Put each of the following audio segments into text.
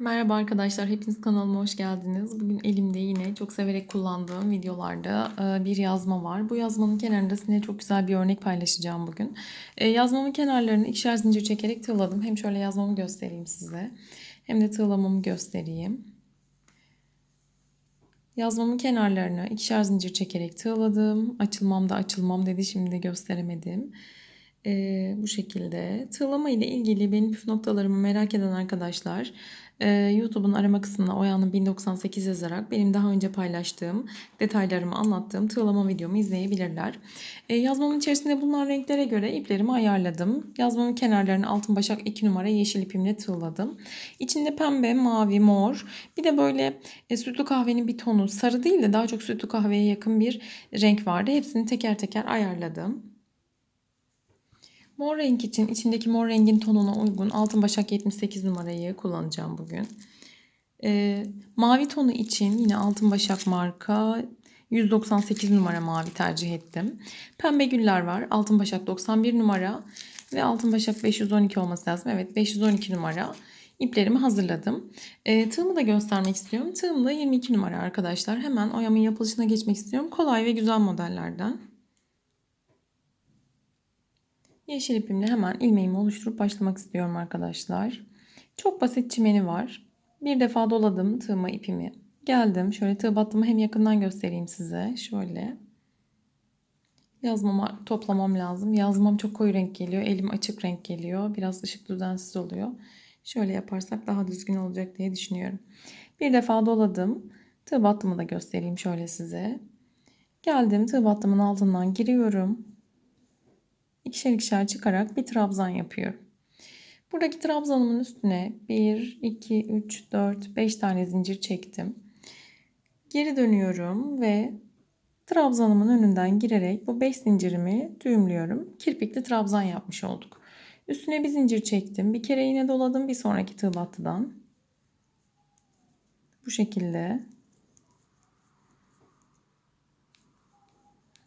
Merhaba arkadaşlar, hepiniz kanalıma hoş geldiniz. Bugün elimde yine çok severek kullandığım videolarda e, bir yazma var. Bu yazmanın kenarında sizinle çok güzel bir örnek paylaşacağım bugün. E, Yazmamın kenarlarını ikişer zincir çekerek tığladım. Hem şöyle yazmamı göstereyim size, hem de tığlamamı göstereyim. Yazmamın kenarlarını ikişer zincir çekerek tığladım. Açılmam da açılmam dedi, şimdi gösteremedim. Ee, bu şekilde. Tığlama ile ilgili benim püf noktalarımı merak eden arkadaşlar e, YouTube'un arama kısmına Oya'nın 1098 yazarak benim daha önce paylaştığım detaylarımı anlattığım tığlama videomu izleyebilirler. E, yazmamın içerisinde bulunan renklere göre iplerimi ayarladım. Yazmamın kenarlarını altın başak 2 numara yeşil ipimle tığladım. İçinde pembe, mavi, mor bir de böyle e, sütlü kahvenin bir tonu sarı değil de daha çok sütlü kahveye yakın bir renk vardı. Hepsini teker teker ayarladım. Mor renk için içindeki mor rengin tonuna uygun altın başak 78 numarayı kullanacağım bugün. Ee, mavi tonu için yine altın başak marka 198 numara mavi tercih ettim. Pembe güller var. Altın başak 91 numara ve altın başak 512 olması lazım. Evet 512 numara iplerimi hazırladım. E, tığımı da göstermek istiyorum. Tığım da 22 numara arkadaşlar. Hemen oyamın yapılışına geçmek istiyorum. Kolay ve güzel modellerden. Yeşil ipimle hemen ilmeğimi oluşturup başlamak istiyorum arkadaşlar. Çok basit çimeni var. Bir defa doladım tığıma ipimi. Geldim. Şöyle tığ battımı hem yakından göstereyim size. Şöyle. Yazmama toplamam lazım. Yazmam çok koyu renk geliyor. Elim açık renk geliyor. Biraz ışık düzensiz oluyor. Şöyle yaparsak daha düzgün olacak diye düşünüyorum. Bir defa doladım. Tığ battımı da göstereyim şöyle size. Geldim tığ battımın altından giriyorum ikişer ikişer çıkarak bir trabzan yapıyorum. Buradaki trabzanımın üstüne 1, 2, 3, 4, 5 tane zincir çektim. Geri dönüyorum ve trabzanımın önünden girerek bu 5 zincirimi düğümlüyorum. Kirpikli trabzan yapmış olduk. Üstüne bir zincir çektim. Bir kere yine doladım bir sonraki tığ battıdan. Bu şekilde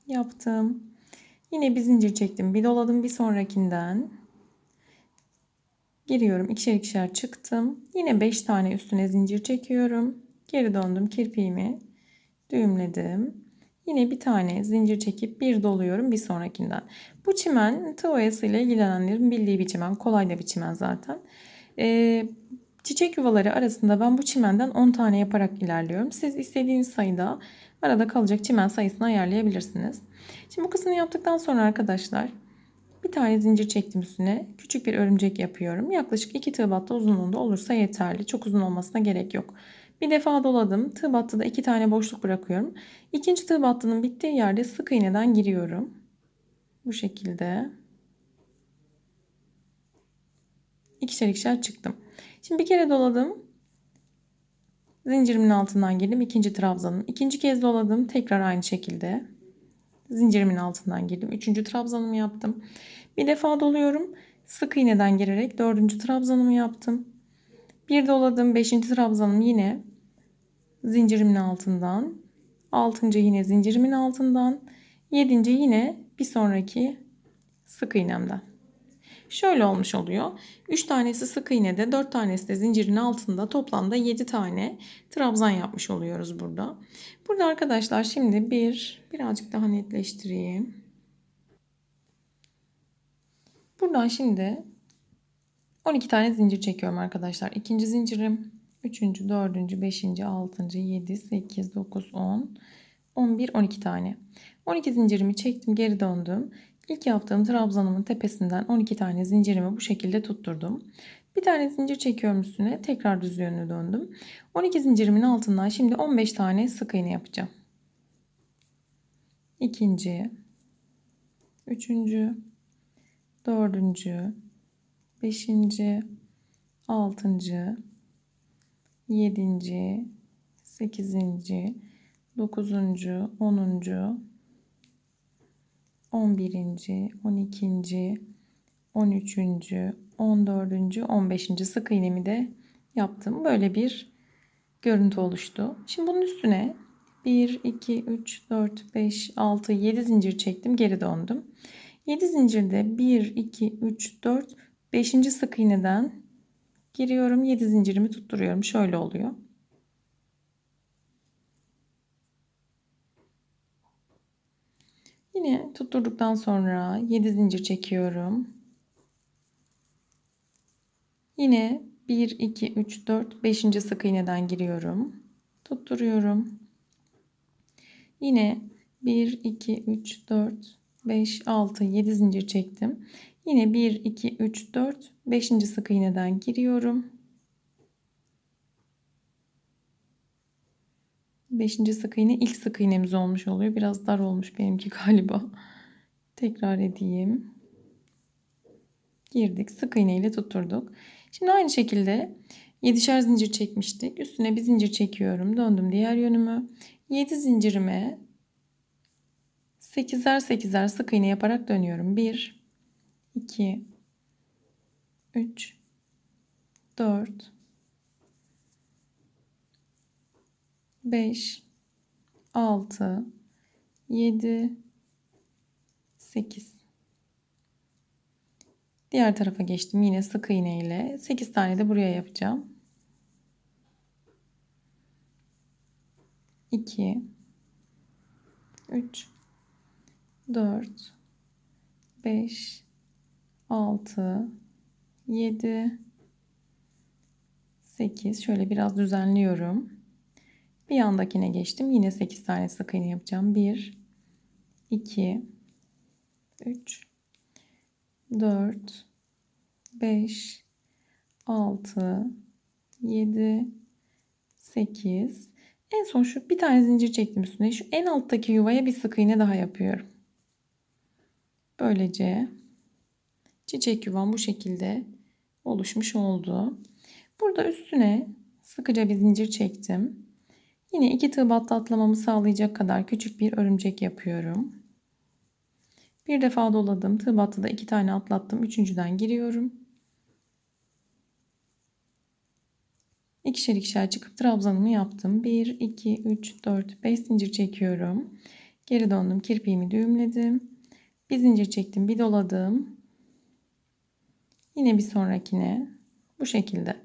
yaptım. Yine bir zincir çektim. Bir doladım bir sonrakinden. Giriyorum. ikişer ikişer çıktım. Yine 5 tane üstüne zincir çekiyorum. Geri döndüm. Kirpiğimi düğümledim. Yine bir tane zincir çekip bir doluyorum bir sonrakinden. Bu çimen tığ ile ilgilenenlerin bildiği bir çimen. Kolay da bir çimen zaten. Ee, çiçek yuvaları arasında ben bu çimenden 10 tane yaparak ilerliyorum. Siz istediğiniz sayıda arada kalacak çimen sayısını ayarlayabilirsiniz. Şimdi bu kısmını yaptıktan sonra arkadaşlar bir tane zincir çektim üstüne. Küçük bir örümcek yapıyorum. Yaklaşık 2 tığ battı uzunluğunda olursa yeterli. Çok uzun olmasına gerek yok. Bir defa doladım. Tığ battıda iki tane boşluk bırakıyorum. İkinci tığ battının bittiği yerde sık iğneden giriyorum. Bu şekilde. İkişer ikişer çıktım. Şimdi bir kere doladım. Zincirimin altından girdim. ikinci trabzanın. İkinci kez doladım. Tekrar aynı şekilde. Zincirimin altından girdim. Üçüncü trabzanımı yaptım. Bir defa doluyorum. Sık iğneden girerek dördüncü trabzanımı yaptım. Bir doladım. Beşinci trabzanım yine zincirimin altından. Altıncı yine zincirimin altından. Yedinci yine bir sonraki sık iğnemden. Şöyle olmuş oluyor. 3 tanesi sık iğnede, 4 tanesi de zincirin altında toplamda 7 tane trabzan yapmış oluyoruz burada. Burada arkadaşlar şimdi bir birazcık daha netleştireyim. Buradan şimdi 12 tane zincir çekiyorum arkadaşlar. İkinci zincirim, üçüncü, dördüncü, beşinci, altıncı, yedi, sekiz, dokuz, on, on bir, on iki tane. 12 zincirimi çektim, geri döndüm. İlk yaptığım trabzanımın tepesinden 12 tane zincirimi bu şekilde tutturdum. Bir tane zincir çekiyorum üstüne. Tekrar düz yönlü döndüm. 12 zincirimin altından şimdi 15 tane sık iğne yapacağım. İkinci, üçüncü, dördüncü, beşinci, altıncı, yedinci, sekizinci, dokuzuncu, onuncu, 11. 12. 13. 14. 15. sık iğnemi de yaptım. Böyle bir görüntü oluştu. Şimdi bunun üstüne 1, 2, 3, 4, 5, 6, 7 zincir çektim. Geri döndüm. 7 zincirde 1, 2, 3, 4, 5. sık iğneden Giriyorum 7 zincirimi tutturuyorum. Şöyle oluyor. Yine tutturduktan sonra 7 zincir çekiyorum. Yine 1, 2, 3, 4, 5. sık iğneden giriyorum. Tutturuyorum. Yine 1, 2, 3, 4, 5, 6, 7 zincir çektim. Yine 1, 2, 3, 4, 5. sık iğneden giriyorum. 5. sık iğne ilk sık iğnemiz olmuş oluyor. Biraz dar olmuş benimki galiba. Tekrar edeyim. Girdik. Sık iğne ile tutturduk. Şimdi aynı şekilde 7'şer zincir çekmiştik. Üstüne bir zincir çekiyorum. Döndüm diğer yönümü. 7 zincirime 8'er 8'er sık iğne yaparak dönüyorum. 1 2 3 4 5 6 7 8 Diğer tarafa geçtim. Yine sık iğne ile 8 tane de buraya yapacağım. 2 3 4 5 6 7 8 şöyle biraz düzenliyorum. Bir yandakine geçtim. Yine 8 tane sık iğne yapacağım. 1 2 3 4 5 6 7 8 en son şu bir tane zincir çektim üstüne. Şu en alttaki yuvaya bir sık iğne daha yapıyorum. Böylece çiçek yuvam bu şekilde oluşmuş oldu. Burada üstüne sıkıca bir zincir çektim. Yine iki tığ atlamamı sağlayacak kadar küçük bir örümcek yapıyorum. Bir defa doladım. Tığ battıda iki tane atlattım. Üçüncüden giriyorum. İkişer ikişer çıkıp trabzanımı yaptım. 1, 2, 3, 4, 5 zincir çekiyorum. Geri döndüm. Kirpiğimi düğümledim. Bir zincir çektim. Bir doladım. Yine bir sonrakine. Bu şekilde.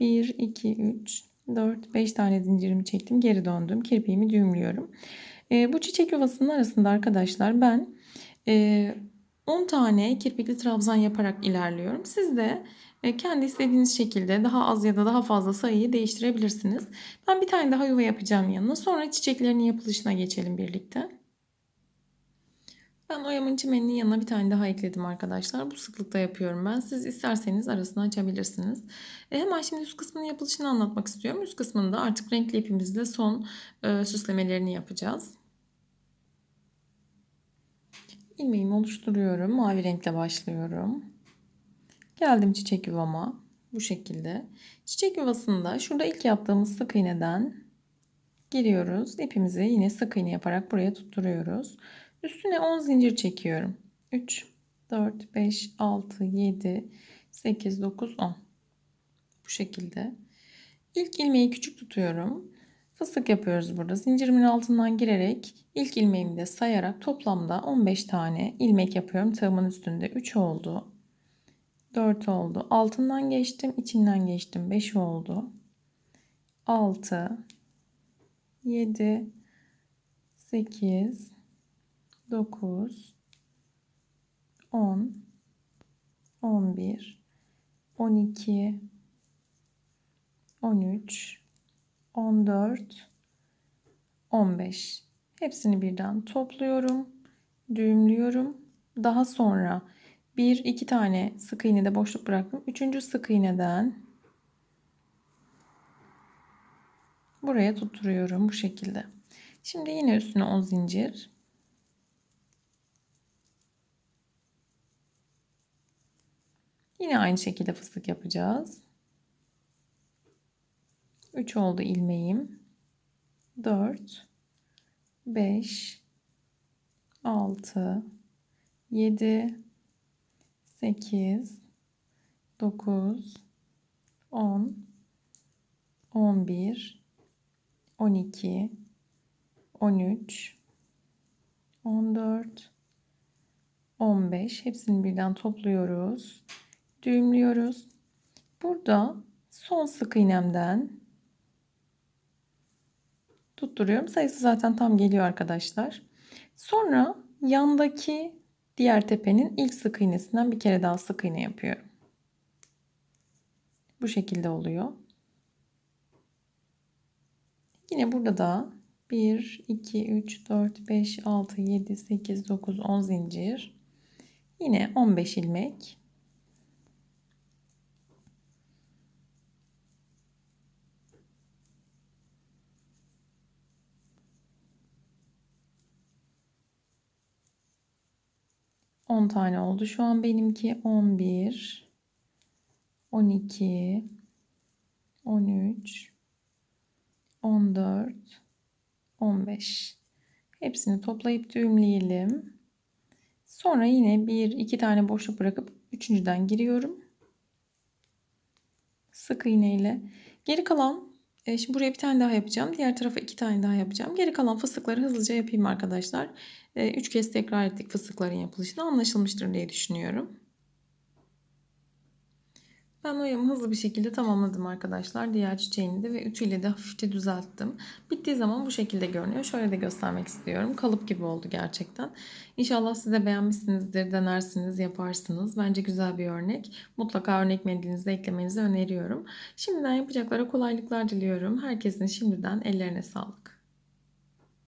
1, 2, 3, 4, 5 tane zincirimi çektim. Geri döndüm. Kirpiğimi düğümlüyorum. E, bu çiçek yuvasının arasında arkadaşlar ben 10 ee, tane kirpikli trabzan yaparak ilerliyorum. Siz de e, kendi istediğiniz şekilde daha az ya da daha fazla sayıyı değiştirebilirsiniz. Ben bir tane daha yuva yapacağım yanına. Sonra çiçeklerin yapılışına geçelim birlikte. Ben oyamın çimeninin yanına bir tane daha ekledim arkadaşlar. Bu sıklıkta yapıyorum ben. Siz isterseniz arasını açabilirsiniz. E hemen şimdi üst kısmının yapılışını anlatmak istiyorum. Üst kısmında artık renkli ipimizle son e, süslemelerini yapacağız ilmeğimi oluşturuyorum. Mavi renkle başlıyorum. Geldim çiçek yuvama. Bu şekilde. Çiçek yuvasında şurada ilk yaptığımız sık iğneden giriyoruz. İpimizi yine sık iğne yaparak buraya tutturuyoruz. Üstüne 10 zincir çekiyorum. 3, 4, 5, 6, 7, 8, 9, 10. Bu şekilde. İlk ilmeği küçük tutuyorum. Fıstık yapıyoruz burada. Zincirimin altından girerek ilk ilmeğimi de sayarak toplamda 15 tane ilmek yapıyorum. Tığımın üstünde 3 oldu. 4 oldu. Altından geçtim, içinden geçtim. 5 oldu. 6 7 8 9 10 11 12 13 14, 15. Hepsini birden topluyorum, düğümlüyorum. Daha sonra bir iki tane sık iğne de boşluk bıraktım. Üçüncü sık iğneden buraya tutturuyorum bu şekilde. Şimdi yine üstüne 10 zincir. Yine aynı şekilde fıstık yapacağız. 3 oldu ilmeğim. 4 5 6 7 8 9 10 11 12 13 14 15 hepsini birden topluyoruz. Düğümlüyoruz. Burada son sık iğnemden tutturuyorum. Sayısı zaten tam geliyor arkadaşlar. Sonra yandaki diğer tepenin ilk sık iğnesinden bir kere daha sık iğne yapıyorum. Bu şekilde oluyor. Yine burada da 1, 2, 3, 4, 5, 6, 7, 8, 9, 10 zincir. Yine 15 ilmek. On tane oldu. Şu an benimki on bir, on iki, on üç, on dört, on beş. Hepsini toplayıp düğümleyelim. Sonra yine bir iki tane boşluk bırakıp üçüncüden giriyorum. Sık iğne ile. Geri kalan e, şimdi buraya bir tane daha yapacağım. Diğer tarafa iki tane daha yapacağım. Geri kalan fıstıkları hızlıca yapayım arkadaşlar. E, üç kez tekrar ettik fıstıkların yapılışını. Anlaşılmıştır diye düşünüyorum. Ben oyamı hızlı bir şekilde tamamladım arkadaşlar. Diğer çiçeğini de ve ütüyle de hafifçe düzelttim. Bittiği zaman bu şekilde görünüyor. Şöyle de göstermek istiyorum. Kalıp gibi oldu gerçekten. İnşallah siz de beğenmişsinizdir. Denersiniz, yaparsınız. Bence güzel bir örnek. Mutlaka örnek mendilinize eklemenizi öneriyorum. Şimdiden yapacaklara kolaylıklar diliyorum. Herkesin şimdiden ellerine sağlık.